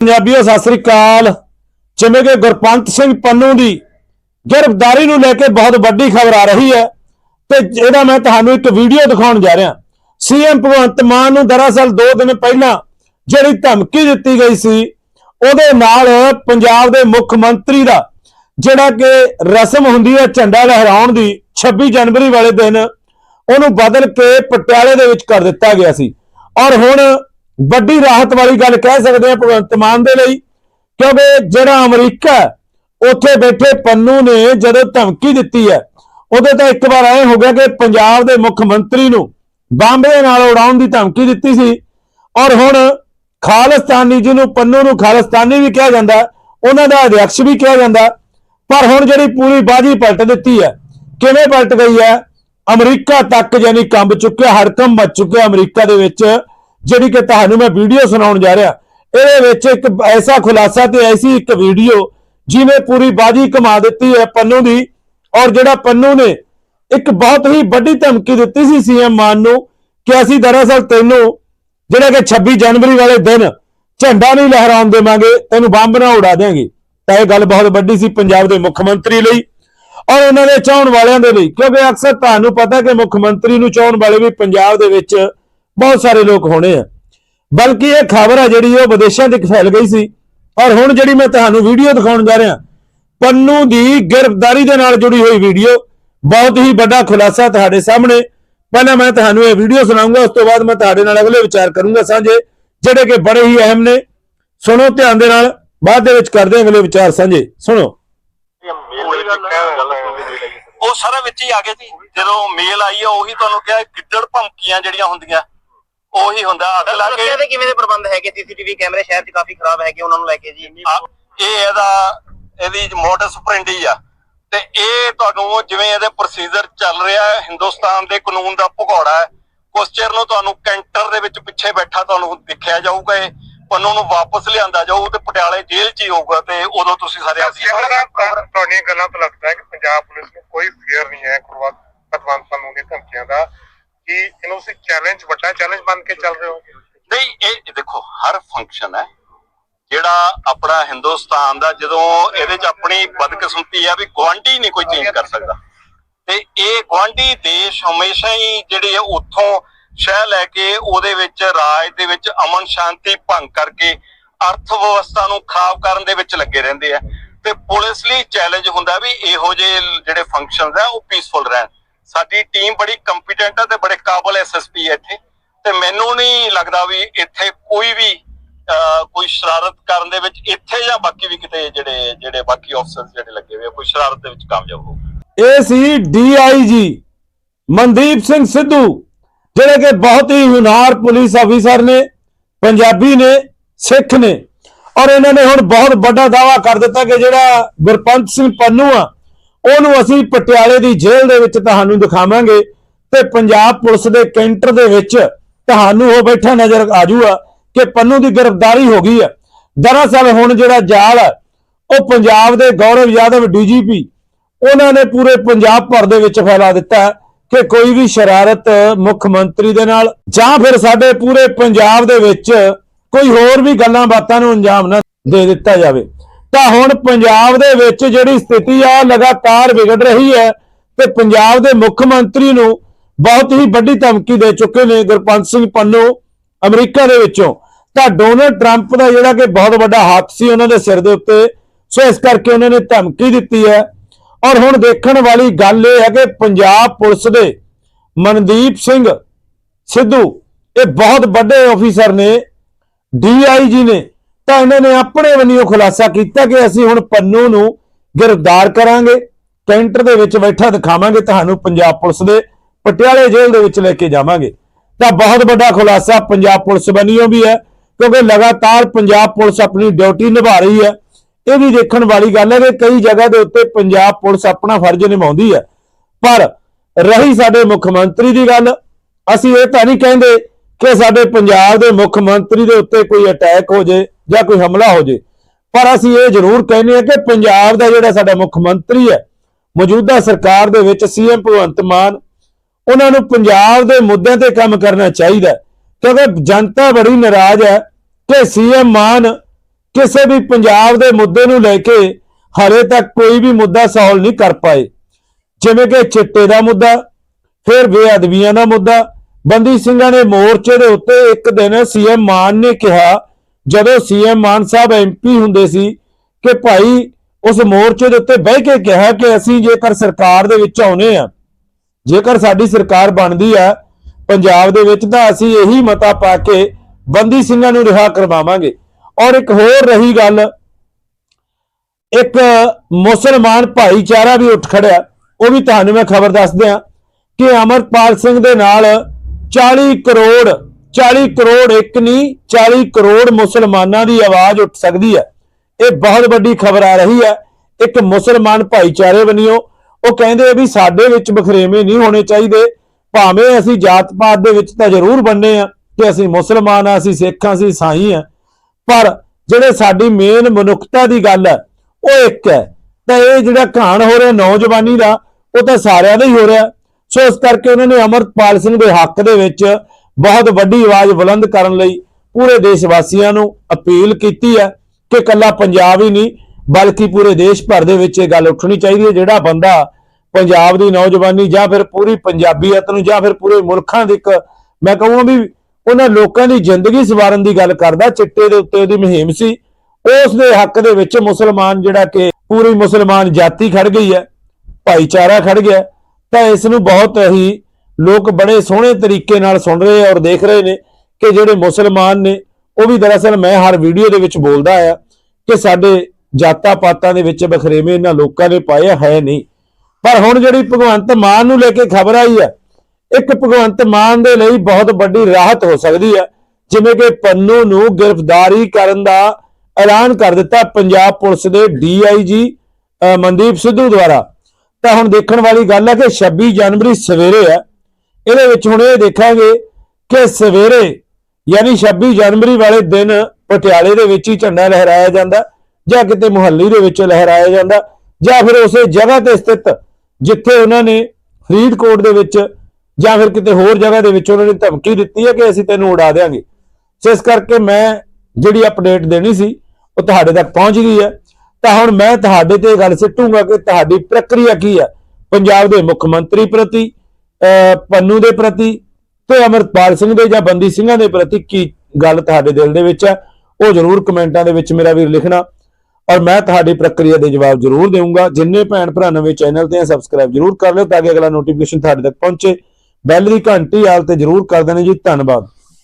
ਪੰਜਾਬੀਓ, ਸਤਿ ਸ੍ਰੀ ਅਕਾਲ। ਜਿਵੇਂ ਕਿ ਗੁਰਪੰਤ ਸਿੰਘ ਪੰਨੂ ਦੀ ਗ੍ਰਿਫਤਾਰੀ ਨੂੰ ਲੈ ਕੇ ਬਹੁਤ ਵੱਡੀ ਖਬਰ ਆ ਰਹੀ ਹੈ ਤੇ ਇਹਦਾ ਮੈਂ ਤੁਹਾਨੂੰ ਇੱਕ ਵੀਡੀਓ ਦਿਖਾਉਣ ਜਾ ਰਿਹਾ। ਸੀਐਮ ਭਗਵੰਤ ਮਾਨ ਨੂੰ ਦਰਅਸਲ 2 ਦਿਨ ਪਹਿਲਾਂ ਜਿਹੜੀ ਧਮਕੀ ਦਿੱਤੀ ਗਈ ਸੀ, ਉਹਦੇ ਨਾਲ ਪੰਜਾਬ ਦੇ ਮੁੱਖ ਮੰਤਰੀ ਦਾ ਜਿਹੜਾ ਕਿ ਰਸਮ ਹੁੰਦੀ ਹੈ ਝੰਡਾ ਲਹਿਰਾਉਣ ਦੀ 26 ਜਨਵਰੀ ਵਾਲੇ ਦਿਨ ਉਹਨੂੰ ਬਦਲ ਕੇ ਪਟਿਆਲੇ ਦੇ ਵਿੱਚ ਕਰ ਦਿੱਤਾ ਗਿਆ ਸੀ। ਔਰ ਹੁਣ ਵੱਡੀ ਰਾਹਤ ਵਾਲੀ ਗੱਲ ਕਹਿ ਸਕਦੇ ਹਾਂ ਭਗਵੰਤ ਮਾਨ ਦੇ ਲਈ, ਕਿਉਂਕਿ ਜਿਹੜਾ ਅਮਰੀਕਾ ਉੱਥੇ ਬੈਠੇ ਪੰਨੂ ਨੇ ਜਦੋਂ ਧਮਕੀ ਦਿੱਤੀ ਹੈ, ਉਹਦੇ ਤਾਂ ਇੱਕ ਵਾਰ ਐ ਹੋ ਗਿਆ ਕਿ ਪੰਜਾਬ ਦੇ ਮੁੱਖ ਮੰਤਰੀ ਨੂੰ ਬਾਂਬੇ ਨਾਲ ਉਡਾਉਣ ਦੀ ਧਮਕੀ ਦਿੱਤੀ ਸੀ, ਔਰ ਹੁਣ ਖਾਲਿਸਤਾਨੀ ਜਿਹਨੂੰ ਪੰਨੂ ਨੂੰ ਖਾਲਿਸਤਾਨੀ ਵੀ ਕਿਹਾ ਜਾਂਦਾ, ਉਹਨਾਂ ਦਾ ਅਧਿਕਸ਼ ਵੀ ਕਿਹਾ ਜਾਂਦਾ, ਪਰ ਹੁਣ ਜਿਹੜੀ ਪੂਰੀ ਬਾਜੀ ਪਲਟ ਦਿੱਤੀ ਹੈ, ਕਿਵੇਂ ਪਲਟ ਗਈ ਹੈ? ਅਮਰੀਕਾ ਤੱਕ ਯਾਨੀ ਕੰਬ ਚੁੱਕਿਆ ਹੜਕੰਬ ਮਚ ਚੁੱਕਿਆ ਅਮਰੀਕਾ ਦੇ ਵਿੱਚ ਜਿਹੜੀ ਕਿ ਤੁਹਾਨੂੰ ਮੈਂ ਵੀਡੀਓ ਸੁਣਾਉਣ ਜਾ ਰਿਹਾ, ਇਹਦੇ ਵਿੱਚ ਇੱਕ ਐਸਾ ਖੁਲਾਸਾ ਤੇ ਐਸੀ ਇੱਕ ਵੀਡੀਓ ਜਿਵੇਂ ਪੂਰੀ ਬਾਜੀ ਕਮਾ ਦਿੱਤੀ ਹੈ ਪੰਨੂ ਦੀ, ਔਰ ਜਿਹੜਾ ਪੰਨੂ ਨੇ ਇੱਕ ਬਹੁਤ ਹੀ ਵੱਡੀ ਧਮਕੀ ਦਿੱਤੀ ਸੀ ਸੀਐਮ ਮਾਨ ਨੂੰ ਕਿ ਅਸੀਂ ਦਰਅਸਲ ਤੈਨੂੰ ਜਿਹੜਾ ਕਿ 26 ਜਨਵਰੀ ਵਾਲੇ ਦਿਨ ਝੰਡਾ ਨਹੀਂ ਲਹਿਰਾਉਣ ਦੇਵਾਂਗੇ, ਤੈਨੂੰ ਬੰਬ ਨਾ ਉਡਾ ਦੇਵਾਂਗੇ ਤਾਂ ਇਹ ਗੱਲ ਬਹੁਤ ਵੱਡੀ ਸੀ ਪੰਜਾਬ ਦੇ ਮੁੱਖ ਮੰਤਰੀ ਲਈ ਔਰ ਉਹਨਾਂ ਦੇ ਚਾਹਣ ਵਾਲਿਆਂ ਦੇ ਲਈ, ਕਿਉਂਕਿ ਅਕਸਰ ਤੁਹਾਨੂੰ ਪਤਾ ਕਿ ਮੁੱਖ ਮੰਤਰੀ ਨੂੰ ਚਾਹਣ ਵਾਲੇ ਵੀ ਪੰਜਾਬ ਦੇ ਵਿੱਚ ਬਹੁਤ ਸਾਰੇ ਲੋਕ ਹੋਣੇ ਆ। ਬਲਕਿ ਇਹ ਖਬਰ ਆ ਜਿਹੜੀ ਉਹ ਵਿਦੇਸ਼ਾਂ ਤੱਕ ਫੈਲ ਗਈ ਸੀ। ਔਰ ਹੁਣ ਜਿਹੜੀ ਮੈਂ ਤੁਹਾਨੂੰ ਵੀਡੀਓ ਦਿਖਾਉਣ ਜਾ ਰਿਹਾ, ਪੰਨੂ ਦੀ ਗ੍ਰਿਫਤਾਰੀ ਦੇ ਨਾਲ ਜੁੜੀ ਹੋਈ ਵੀਡੀਓ, ਬਹੁਤ ਹੀ ਵੱਡਾ ਖੁਲਾਸਾ ਤੁਹਾਡੇ ਸਾਹਮਣੇ। ਪਹਿਲਾਂ ਮੈਂ ਤੁਹਾਨੂੰ ਇਹ ਵੀਡੀਓ ਸੁਣਾਉਂਗਾ, ਉਸ ਤੋਂ ਬਾਅਦ ਮੈਂ ਤੁਹਾਡੇ ਨਾਲ ਅਗਲੇ ਵਿਚਾਰ ਕਰੂੰਗਾ ਸਾਂਝੇ, ਜਿਹੜੇ ਕਿ ਬੜੇ ਹੀ ਅਹਿਮ ਨੇ। ਸੁਣੋ ਧਿਆਨ ਦੇ ਨਾਲ, ਬਾਅਦ ਦੇ ਵਿੱਚ ਕਰਦੇ ਹਾਂ ਅਗਲੇ ਵਿਚਾਰ ਸਾਂਝੇ। ਸੁਣੋ। ਉਹ ਸਾਰਾ ਵਿੱਚ ਹੀ ਆ ਗਿਆ ਜੀ। ਜਦੋਂ ਮੇਲ ਆਈ ਆ, ਉਹੀ ਤੁਹਾਨੂੰ ਕਿਹਾ, ਗਿੱਦੜ ਭਮਕੀਆਂ ਜਿਹੜੀਆਂ ਹੁੰਦੀਆਂ। ਉਹੀ ਹੁੰਦਾ ਅਗਲਾ ਕਿ। ਦੇ ਕਿਵੇਂ ਦੇ ਪ੍ਰਬੰਧ ਹੈਗੇ? ਸੀਸੀਟੀਵੀ ਕੈਮਰੇ ਸ਼ਹਿਰ 'ਚ ਕਾਫੀ ਖਰਾਬ ਹੈਗੇ ਉਹਨਾਂ ਨੂੰ ਲੈ ਕੇ ਜੀ। ਇਹ ਇਹਦਾ ਇਹਦੀ ਮੋਡਸ ਪ੍ਰੈਂਡੀ ਆ। ਤੇ ਇਹ ਤੁਹਾਨੂੰ ਜਿਵੇਂ ਇਹਦੇ ਪ੍ਰੋਸੀਜਰ ਚੱਲ ਰਿਹਾ ਹੈ ਹਿੰਦੁਸਤਾਨ ਦੇ ਕਾਨੂੰਨ ਦਾ ਭਗੌੜਾ ਹੈ ਕੁਛ ਚਿਰ ਨੂੰ ਤੁਹਾਨੂੰ ਕੈਂਟਰ ਦੇ ਵਿੱਚ ਪਿੱਛੇ ਬੈਠਾ ਤੁਹਾਨੂੰ ਦਿਖਿਆ ਜਾਊਗਾ ਇਹ। ਪੰਨੂ ਨੂੰ ਵਾਪਸ ਲਿਆਂਦਾ ਜਾਊ ਤੇ ਪਟਿਆਲੇ ਜੇਲ੍ਹ 'ਚ ਹੀ ਹੋਊਗਾ ਤੇ ਉਦੋਂ ਤੁਸੀਂ ਸਾਰੇ ਅਸੀਂ ਤੁਹਾਡੀਆਂ ਗੱਲਾਂ ਤੋਂ ਲੱਗਦਾ ਹੈ ਕਿ ਪੰਜਾਬ ਪੁਲਿਸ ਨੂੰ ਕੋਈ ਫੇਅਰ ਨਹੀਂ ਹੈ ਗੁਰਵੰਤ ਭਗਵੰਤ ਸਾਨੂੰ ਦੀ ਧਮਕੀਆਂ ਦਾ। ਕਿ ਇਹਨੂੰ ਤੁਸੀਂ ਚੈਲੰਜ ਵੱਡਾ ਚੈਲੰਜ ਬਣ ਕੇ ਚੱਲ ਰਹੇ ਹੋ ਨਹੀਂ ਇਹ ਦੇਖੋ ਹਰ ਫੰਕਸ਼ਨ ਹੈ ਜਿਹੜਾ ਆਪਣਾ ਹਿੰਦੁਸਤਾਨ ਦਾ ਜਦੋਂ ਇਹਦੇ ਚ ਆਪਣੀ ਬਦਕਿਸਮਤੀ ਆ ਵੀ ਗਵਾਂਢੀ ਨਹੀਂ ਕੋਈ ਚੇਂਜ ਕਰ ਸਕਦਾ ਤੇ ਇਹ ਗਵਾਂਢੀ ਦੇਸ਼ ਹਮੇਸ਼ਾ ਹੀ ਜਿਹੜੇ ਆ ਉੱਥੋਂ ਸ਼ਹਿ ਲੈ ਕੇ ਉਹਦੇ ਵਿੱਚ ਰਾਜ ਦੇ ਵਿੱਚ ਅਮਨ ਸ਼ਾਂਤੀ ਭੰਗ ਕਰਕੇ ਅਰਥ ਵਿਵਸਥਾ ਨੂੰ ਖਰਾਬ ਕਰਨ ਦੇ ਵਿੱਚ ਲੱਗੇ ਰਹਿੰਦੇ ਆ ਤੇ ਪੁਲਿਸ ਲਈ ਚੈਲੰਜ ਹੁੰਦਾ ਵੀ ਇਹੋ ਜਿਹੇ ਜਿਹੜੇ ਫੰਕਸ਼ਨਸ ਆ ਉਹ ਪੀਸਫੁਲ ਰਹਿਣ ਸਾਡੀ ਟੀਮ ਬੜੀ ਕੰਪੀਟੈਂਟ ਆ ਤੇ ਬੜੇ ਕਾਬਲ ਐਸਐਸਪੀ ਆ ਇੱਥੇ। ਤੇ ਮੈਨੂੰ ਨਹੀਂ ਲੱਗਦਾ ਵੀ ਇੱਥੇ ਕੋਈ ਵੀ ਕੋਈ ਸ਼ਰਾਰਤ ਕਰਨ ਦੇ ਵਿੱਚ ਇੱਥੇ ਜਾਂ ਬਾਕੀ ਵੀ ਕਿਤੇ ਜਿਹੜੇ ਜਿਹੜੇ ਬਾਕੀ ਆਫਸਰਸ ਜਿਹੜੇ ਲੱਗੇ ਹੋਏ ਕੋਈ ਸ਼ਰਾਰਤ ਦੇ ਵਿੱਚ ਕਾਮਯਾਬ ਹੋ ਇਹ ਸੀ ਡੀਆਈਜੀ ਮਨਦੀਪ ਸਿੰਘ ਸਿੱਧੂ, ਜਿਹੜੇ ਕਿ ਬਹੁਤ ਹੀ ਹੁਨਾਰ ਪੁਲਿਸ ਅਫੀਸਰ ਨੇ, ਪੰਜਾਬੀ ਨੇ, ਸਿੱਖ ਨੇ। ਔਰ ਇਹਨਾਂ ਨੇ ਹੁਣ ਬਹੁਤ ਵੱਡਾ ਦਾਵਾ ਕਰ ਦਿੱਤਾ ਕਿ ਜਿਹੜਾ ਗੁਰਪੰਤ ਸਿੰਘ ਪੰਨੂ ਆ ਉਹਨੂੰ ਅਸੀਂ ਪਟਿਆਲੇ ਦੀ ਜੇਲ੍ਹ ਦੇ ਵਿੱਚ ਤੁਹਾਨੂੰ ਦਿਖਾਵਾਂਗੇ ਤੇ ਪੰਜਾਬ ਪੁਲਿਸ ਦੇ ਕੈਂਟਰ ਦੇ ਵਿੱਚ ਤੁਹਾਨੂੰ ਉਹ ਬੈਠਾ ਨਜ਼ਰ ਆ ਕਿ ਪੰਨੂ ਦੀ ਗ੍ਰਿਫਤਾਰੀ ਹੋ ਗਈ ਹੈ। ਦਰਅਸਲ ਹੁਣ ਜਿਹੜਾ ਜਾਲ ਹੈ, ਉਹ ਪੰਜਾਬ ਦੇ ਗੌਰਵ ਯਾਦਵ ਡੀਜੀਪੀ, ਉਹਨਾਂ ਨੇ ਪੂਰੇ ਪੰਜਾਬ ਭਰ ਦੇ ਵਿੱਚ ਫੈਲਾ ਦਿੱਤਾ ਕਿ ਕੋਈ ਵੀ ਸ਼ਰਾਰਤ ਮੁੱਖ ਮੰਤਰੀ ਦੇ ਨਾਲ ਜਾਂ ਫਿਰ ਸਾਡੇ ਪੂਰੇ ਪੰਜਾਬ ਦੇ ਵਿੱਚ ਕੋਈ ਹੋਰ ਵੀ ਗੱਲਾਂ ਬਾਤਾਂ ਨੂੰ ਅੰਜਾਮ ਨਾ ਦੇ ਦਿੱਤਾ ਜਾਵੇ। ਤਾਂ ਹੁਣ ਪੰਜਾਬ ਦੇ ਵਿੱਚ ਜਿਹੜੀ ਸਥਿਤੀ ਆ, ਲਗਾਤਾਰ ਵਿਗੜ ਰਹੀ ਹੈ ਤੇ ਪੰਜਾਬ ਦੇ ਮੁੱਖ ਮੰਤਰੀ ਨੂੰ ਬਹੁਤ ਹੀ ਵੱਡੀ ਧਮਕੀ ਦੇ ਚੁੱਕੇ ਨੇ ਗੁਰਪੰਤ ਸਿੰਘ ਪੰਨੂ ਅਮਰੀਕਾ ਦੇ ਵਿੱਚੋਂ। ਤਾਂ ਡੋਨਲਡ ਟਰੰਪ ਦਾ ਜਿਹੜਾ ਕਿ ਬਹੁਤ ਵੱਡਾ ਹੱਥ ਸੀ ਉਹਨਾਂ ਦੇ ਸਿਰ ਦੇ ਉੱਤੇ, ਸੋ ਇਸ ਕਰਕੇ ਉਹਨਾਂ ਨੇ ਧਮਕੀ ਦਿੱਤੀ ਹੈ। ਔਰ ਹੁਣ ਦੇਖਣ ਵਾਲੀ ਗੱਲ ਇਹ ਹੈ ਕਿ ਪੰਜਾਬ ਪੁਲਿਸ ਦੇ ਮਨਦੀਪ ਸਿੰਘ ਸਿੱਧੂ, ਇਹ ਬਹੁਤ ਵੱਡੇ ਅਫੀਸਰ ਨੇ ਡੀਆਈਜੀ ਨੇ ਤਾਂ ਇਹਨਾਂ ਨੇ ਆਪਣੇ ਵੱਲੋਂ ਖੁਲਾਸਾ ਕੀਤਾ ਕਿ ਅਸੀਂ ਹੁਣ ਪੰਨੂ ਨੂੰ ਗ੍ਰਿਫਤਾਰ ਕਰਾਂਗੇ, ਕੈਂਟਰ ਦੇ ਵਿੱਚ ਬੈਠਾ ਦਿਖਾਵਾਂਗੇ, ਤੁਹਾਨੂੰ ਪੰਜਾਬ ਪੁਲਿਸ ਦੇ ਪਟਿਆਲੇ ਜੇਲ੍ਹ ਦੇ ਵਿੱਚ ਲੈ ਕੇ ਜਾਵਾਂਗੇ। ਤਾਂ ਬਹੁਤ ਵੱਡਾ ਖੁਲਾਸਾ ਪੰਜਾਬ ਪੁਲਿਸ ਵੱਲੋਂ ਵੀ ਹੈ, ਕਿਉਂਕਿ ਲਗਾਤਾਰ ਪੰਜਾਬ ਪੁਲਿਸ ਆਪਣੀ ਡਿਊਟੀ ਨਿਭਾ ਰਹੀ ਹੈ। ਇਹ ਵੀ ਦੇਖਣ ਵਾਲੀ ਗੱਲ ਹੈ ਕਿ ਕਈ ਜਗ੍ਹਾ ਦੇ ਉੱਤੇ ਪੰਜਾਬ ਪੁਲਿਸ ਆਪਣਾ ਫਰਜ਼ ਨਿਭਾਉਂਦੀ ਹੈ। ਪਰ ਰਹੀ ਸਾਡੇ ਮੁੱਖ ਮੰਤਰੀ ਦੀ ਗੱਲ, ਅਸੀਂ ਇਹ ਤਾਂ ਨਹੀਂ ਕਹਿੰਦੇ ਕਿ ਸਾਡੇ ਪੰਜਾਬ ਦੇ ਮੁੱਖ ਮੰਤਰੀ ਦੇ ਉੱਤੇ ਕੋਈ ਅਟੈਕ ਹੋ ਜੇ ਜਾਂ ਕੋਈ ਹਮਲਾ ਹੋ ਜੇ। ਪਰ ਅਸੀਂ ਇਹ ਜ਼ਰੂਰ ਕਹਿੰਦੇ ਹਾਂ ਕਿ ਪੰਜਾਬ ਦਾ ਜਿਹੜਾ ਸਾਡਾ ਮੁੱਖ ਮੰਤਰੀ ਹੈ, ਮੌਜੂਦਾ ਸਰਕਾਰ ਦੇ ਵਿੱਚ ਸੀਐਮ ਭਗਵੰਤ ਮਾਨ, ਉਹਨਾਂ ਨੂੰ ਪੰਜਾਬ ਦੇ ਮੁੱਦਿਆਂ ਤੇ ਕੰਮ ਕਰਨਾ ਚਾਹੀਦਾ ਕਿਉਂਕਿ ਜਨਤਾ ਬੜੀ ਨਾਰਾਜ਼ ਹੈ ਕਿ ਸੀਐਮ ਮਾਨ ਕਿਸੇ ਵੀ ਪੰਜਾਬ ਦੇ ਮੁੱਦੇ ਨੂੰ ਲੈ ਕੇ ਹਲੇ ਤੱਕ ਕੋਈ ਵੀ ਮੁੱਦਾ ਸੋਲਵ ਨਹੀਂ ਕਰ ਪਾਏ। ਜਿਵੇਂ ਕਿ ਚਿੱਟੇ ਦਾ ਮੁੱਦਾ, ਫਿਰ ਬੇਅਦਬੀਆਂ ਦਾ ਮੁੱਦਾ ਬੰਦੀ ਸਿੰਘਾਂ ਦੇ ਮੋਰਚੇ ਦੇ ਉੱਤੇ ਇੱਕ ਦਿਨ ਸੀਐਮ ਮਾਨ ਨੇ ਕਿਹਾ, ਜਦੋਂ ਸੀਐਮ ਮਾਨ ਸਾਹਿਬ ਐਮਪੀ ਹੁੰਦੇ ਸੀ, ਕਿ ਭਾਈ ਉਸ ਮੋਰਚੇ ਦੇ ਉੱਤੇ ਬਹਿ ਕੇ ਕਿਹਾ ਕਿ ਅਸੀਂ ਜੇਕਰ ਸਰਕਾਰ ਦੇ ਵਿੱਚ ਆਉਨੇ ਆ, ਜੇਕਰ ਸਾਡੀ ਸਰਕਾਰ ਬਣਦੀ ਆ, ਪੰਜਾਬ ਦੇ ਵਿੱਚ ਤਾਂ ਅਸੀਂ ਇਹੀ ਮਤਾ ਪਾ ਕੇ ਬੰਦੀ ਸਿੰਘਾਂ ਨੂੰ ਰਿਹਾ ਕਰਵਾਵਾਂਗੇ। ਔਰ ਇੱਕ ਹੋਰ ਰਹੀ ਗੱਲ, ਇੱਕ ਮੁਸਲਮਾਨ ਭਾਈਚਾਰਾ ਵੀ ਉੱਠ ਖੜਿਆ, ਉਹ ਵੀ ਤੁਹਾਨੂੰ ਮੈਂ ਖਬਰ ਦੱਸ ਦਿਆਂ ਕਿ ਅਮਰਪਾਲ ਸਿੰਘ ਦੇ ਨਾਲ 40 ਕਰੋੜ 40 ਕਰੋੜ ਇੱਕ ਨਹੀਂ 40 ਕਰੋੜ ਮੁਸਲਮਾਨਾਂ ਦੀ ਆਵਾਜ਼ ਉੱਠ ਸਕਦੀ ਹੈ। ਇਹ ਬਹੁਤ ਵੱਡੀ ਖਬਰ ਆ ਰਹੀ ਹੈ। ਇੱਕ ਮੁਸਲਮਾਨ ਭਾਈਚਾਰੇ ਬਣਿਓ, ਉਹ ਕਹਿੰਦੇ ਵੀ ਸਾਡੇ ਵਿੱਚ ਬਖਰੇਵੇਂ ਨਹੀਂ ਹੋਣੇ ਚਾਹੀਦੇ। ਭਾਵੇਂ ਅਸੀਂ ਜਾਤ ਪਾਤ ਦੇ ਵਿੱਚ ਤਾਂ ਜ਼ਰੂਰ ਬੰਨੇ ਆ ਕਿ ਅਸੀਂ ਮੁਸਲਮਾਨ ਆ, ਅਸੀਂ ਸਿੱਖ ਆ, ਅਸੀਂ ਈਸਾਈ ਆ। ਪਰ ਜਿਹੜੇ ਸਾਡੀ ਮੇਨ ਮਨੁੱਖਤਾ ਦੀ ਗੱਲ ਹੈ, ਉਹ ਇੱਕ ਹੈ। ਤਾਂ ਇਹ ਜਿਹੜਾ ਕਹਾਣ ਹੋ ਰਿਹਾ ਨੌਜਵਾਨੀ ਦਾ, ਉਹ ਤਾਂ ਸਾਰਿਆਂ ਦਾ ਹੀ ਹੋ ਰਿਹਾ। ਸੋ ਇਸ ਕਰਕੇ ਉਹਨਾਂ ਨੇ ਅਮਰਪਾਲ ਸਿੰਘ ਦੇ ਹੱਕ ਦੇ ਵਿੱਚ ਬਹੁਤ ਵੱਡੀ ਆਵਾਜ਼ ਬੁਲੰਦ ਕਰਨ ਲਈ ਪੂਰੇ ਦੇਸ਼ ਵਾਸੀਆਂ ਨੂੰ ਅਪੀਲ ਕੀਤੀ ਹੈ ਕਿ ਕੱਲਾ ਪੰਜਾਬ ਹੀ ਨਹੀਂ, ਬਲਕਿ ਪੂਰੇ ਦੇਸ਼ ਭਰ ਦੇ ਵਿੱਚ ਇਹ ਗੱਲ ਉੱਠਣੀ ਚਾਹੀਦੀ ਹੈ, ਜਿਹੜਾ ਬੰਦਾ ਪੰਜਾਬ ਦੀ ਨੌਜਵਾਨੀ ਜਾਂ ਫਿਰ ਪੂਰੀ ਪੰਜਾਬੀਅਤ ਨੂੰ ਜਾਂ ਫਿਰ ਪੂਰੇ ਮੁਲਕਾਂ ਦੀ ਇੱਕ, ਮੈਂ ਕਹੂੰਗਾ ਵੀ ਉਹਨਾਂ ਲੋਕਾਂ ਦੀ ਜ਼ਿੰਦਗੀ ਸਵਾਰਨ ਦੀ ਗੱਲ ਕਰਦਾ, ਚਿੱਟੇ ਦੇ ਉੱਤੇ ਉਹਦੀ ਮੁਹਿੰਮ ਸੀ, ਉਸ ਦੇ ਹੱਕ ਦੇ ਵਿੱਚ ਮੁਸਲਮਾਨ ਜਿਹੜਾ ਕਿ ਪੂਰੀ ਮੁਸਲਮਾਨ ਜਾਤੀ ਖੜ ਗਈ ਹੈ, ਭਾਈਚਾਰਾ ਖੜ ਗਿਆ ਤਾਂ ਇਸ ਨੂੰ ਬਹੁਤ ਹੀ ਲੋਕ ਬੜੇ ਸੋਹਣੇ ਤਰੀਕੇ ਨਾਲ ਸੁਣ ਰਹੇ ਔਰ ਦੇਖ ਰਹੇ ਨੇ ਕਿ ਜਿਹੜੇ ਮੁਸਲਮਾਨ ਨੇ, ਉਹ ਵੀ ਦਰਅਸਲ ਮੈਂ ਹਰ ਵੀਡੀਓ ਦੇ ਵਿੱਚ ਬੋਲਦਾ ਆ ਕਿ ਸਾਡੇ ਜਾਤਾਂ ਪਾਤਾਂ ਦੇ ਵਿੱਚ ਬਖਰੇਵੇਂ ਇਹਨਾਂ ਲੋਕਾਂ ਨੇ ਪਾਏ ਹੈ ਨਹੀਂ। ਪਰ ਹੁਣ ਜਿਹੜੀ ਭਗਵੰਤ ਮਾਨ ਨੂੰ ਲੈ ਕੇ ਖਬਰ ਆਈ ਹੈ ਇੱਕ ਭਗਵੰਤ ਮਾਨ ਦੇ ਲਈ ਬਹੁਤ ਵੱਡੀ ਰਾਹਤ ਹੋ ਸਕਦੀ ਹੈ ਜਿਵੇਂ ਕਿ ਪੰਨੂ ਨੂੰ ਗ੍ਰਿਫਤਾਰੀ ਕਰਨ ਦਾ ਐਲਾਨ ਕਰ ਦਿੱਤਾ ਪੰਜਾਬ ਪੁਲਿਸ ਦੇ ਡੀਆਈਜੀ ਮਨਦੀਪ ਸਿੱਧੂ ਦੁਆਰਾ। ਤਾਂ ਹੁਣ ਦੇਖਣ ਵਾਲੀ ਗੱਲ ਹੈ ਕਿ 26 ਜਨਵਰੀ ਸਵੇਰੇ ਹੈ। ਇਹਦੇ ਵਿੱਚ ਹੁਣ ਇਹ ਦੇਖਾਂਗੇ ਕਿ ਸਵੇਰੇ, ਯਾਨੀ 26 ਜਨਵਰੀ ਵਾਲੇ ਦਿਨ ਪਟਿਆਲੇ ਦੇ ਵਿੱਚ ਹੀ ਝੰਡਾ ਲਹਿਰਾਇਆ ਜਾਂਦਾ, ਜਾਂ ਕਿਤੇ ਮੁਹੱਲੀ ਦੇ ਵਿੱਚ ਲਹਿਰਾਇਆ ਜਾਂਦਾ, ਜਾਂ ਫਿਰ ਉਸੇ ਜਗ੍ਹਾ ਤੇ ਸਥਿਤ ਜਿੱਥੇ ਉਹਨਾਂ ਨੇ ਫਰੀਦਕੋਟ ਦੇ ਵਿੱਚ ਜਾਂ ਫਿਰ ਕਿਤੇ ਹੋਰ ਜਗ੍ਹਾ ਦੇ ਵਿੱਚ ਉਹਨਾਂ ਨੇ ਧਮਕੀ ਦਿੱਤੀ ਹੈ ਕਿ ਅਸੀਂ ਤੈਨੂੰ ਉਡਾ ਦੇਵਾਂਗੇ ਸੋ ਇਸ ਕਰਕੇ ਮੈਂ ਜਿਹੜੀ ਅਪਡੇਟ ਦੇਣੀ ਸੀ, ਉਹ ਤੁਹਾਡੇ ਤੱਕ ਪਹੁੰਚ ਗਈ ਹੈ। ਤਾਂ ਹੁਣ ਮੈਂ ਤੁਹਾਡੇ ਤੇ ਇਹ ਗੱਲ ਸਿੱਟੂਗਾ ਕਿ ਤੁਹਾਡੀ ਪ੍ਰਕਿਰਿਆ ਕੀ ਹੈ ਪੰਜਾਬ ਦੇ ਮੁੱਖ ਮੰਤਰੀ ਪ੍ਰਤੀ, ਅਹ, ਪੰਨੂ ਦੇ ਪ੍ਰਤੀ ਤੇ ਅਮਰਪਾਲ ਸਿੰਘ ਦੇ ਜਾਂ ਬੰਦੀ ਸਿੰਘਾਂ ਦੇ ਪ੍ਰਤੀ ਕੀ ਗੱਲ ਤੁਹਾਡੇ ਦਿਲ ਦੇ ਵਿੱਚ ਹੈ ਉਹ ਜਰੂਰ ਕਮੈਂਟਾਂ ਦੇ ਵਿੱਚ ਮੇਰਾ ਵੀਰ ਲਿਖਣਾ ਔਰ ਮੈਂ ਤੁਹਾਡੀ ਪ੍ਰਕਿਰਿਆ ਦੇ ਜਵਾਬ ਜਰੂਰ ਦੇਵਾਂਗਾ ਜਿੰਨੇ ਭੈਣ ਭਰਾ ਨਵੇਂ ਚੈਨਲ ਤੇ ਆ ਸਬਸਕ੍ਰਾਈਬ ਜਰੂਰ ਕਰ ਲਿਓ ਤਾਂ ਕਿ ਅਗਲਾ ਨੋਟੀਫਿਕੇਸ਼ਨ ਤੁਹਾਡੇ ਤੱਕ ਪਹੁੰਚੇ। ਬੈਲ ਦੀ ਘੰਟੀ ਆਲ ਤੇ ਜਰੂਰ ਕਰ ਦੇਣੀ ਜੀ। ਧੰਨਵਾਦ।